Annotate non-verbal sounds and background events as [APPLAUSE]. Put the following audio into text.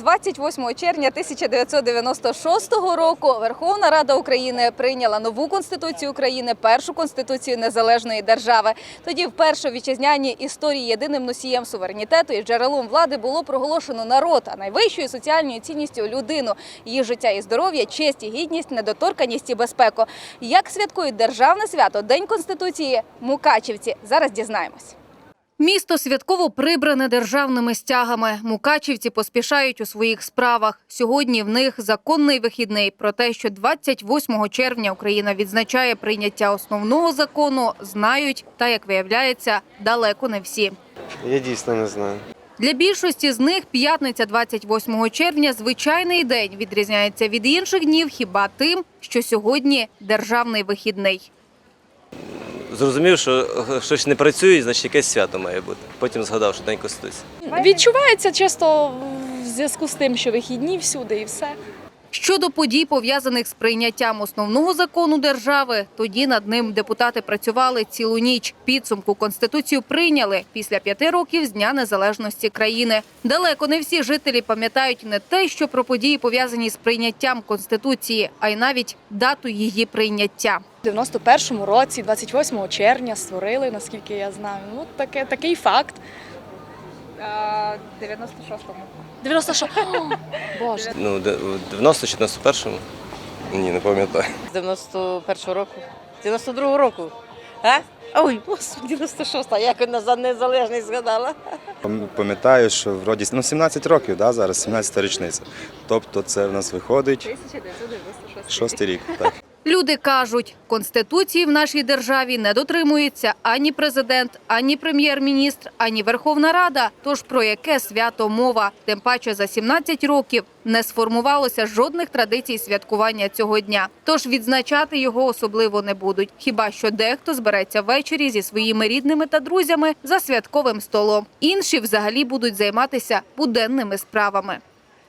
28 червня 1996 року Верховна Рада України прийняла нову конституцію України, першу конституцію незалежної держави. Тоді вперше у вітчизняній історії єдиним носієм суверенітету і джерелом влади було проголошено народ, а найвищою соціальною цінністю людину, її життя і здоров'я, честь і гідність, недоторканість і безпеку. Як святкують державне свято День конституції Мукачівці? Зараз дізнаємось. Місто святково прибране державними стягами. Мукачівці поспішають у своїх справах. Сьогодні в них законний вихідний. Про те, що 28 червня Україна відзначає прийняття основного закону, знають та, як виявляється, далеко не всі. Я дійсно не знаю. Для більшості з них п'ятниця 28 червня звичайний день відрізняється від інших днів хіба тим, що сьогодні державний вихідний. Зрозумів, що е, щось не працює, значить якесь свято має бути. Потім згадав, що День Конституції. Відчувається часто в зв'язку з тим, що вихідні всюди і все. Щодо подій, пов'язаних з прийняттям основного закону держави, тоді над ним депутати працювали цілу ніч. Підсумку конституцію прийняли після п'яти років з дня незалежності країни. Далеко не всі жителі пам'ятають не те, що про події пов'язані з прийняттям конституції, а й навіть дату її прийняття. У 91-му році, 28 червня, створили, наскільки я знаю. Ну, таке, такий факт. 96-му. 96 О, [LAUGHS] Боже. Ну, де- в 90 чи 91-му? Ні, не пам'ятаю. З 91-го року. З 92-го року. А? Ой, господи, 96-а, як вона за незалежність згадала. Пам- Пам'ятаю, що вроді ну, 17 років, да, зараз 17 річниця. Тобто це в нас виходить шостий рік. Так. Люди кажуть, конституції в нашій державі не дотримується ані президент, ані прем'єр-міністр, ані Верховна Рада. Тож про яке свято мова? Тим паче за 17 років не сформувалося жодних традицій святкування цього дня. Тож відзначати його особливо не будуть. Хіба що дехто збереться ввечері зі своїми рідними та друзями за святковим столом. Інші взагалі будуть займатися буденними справами.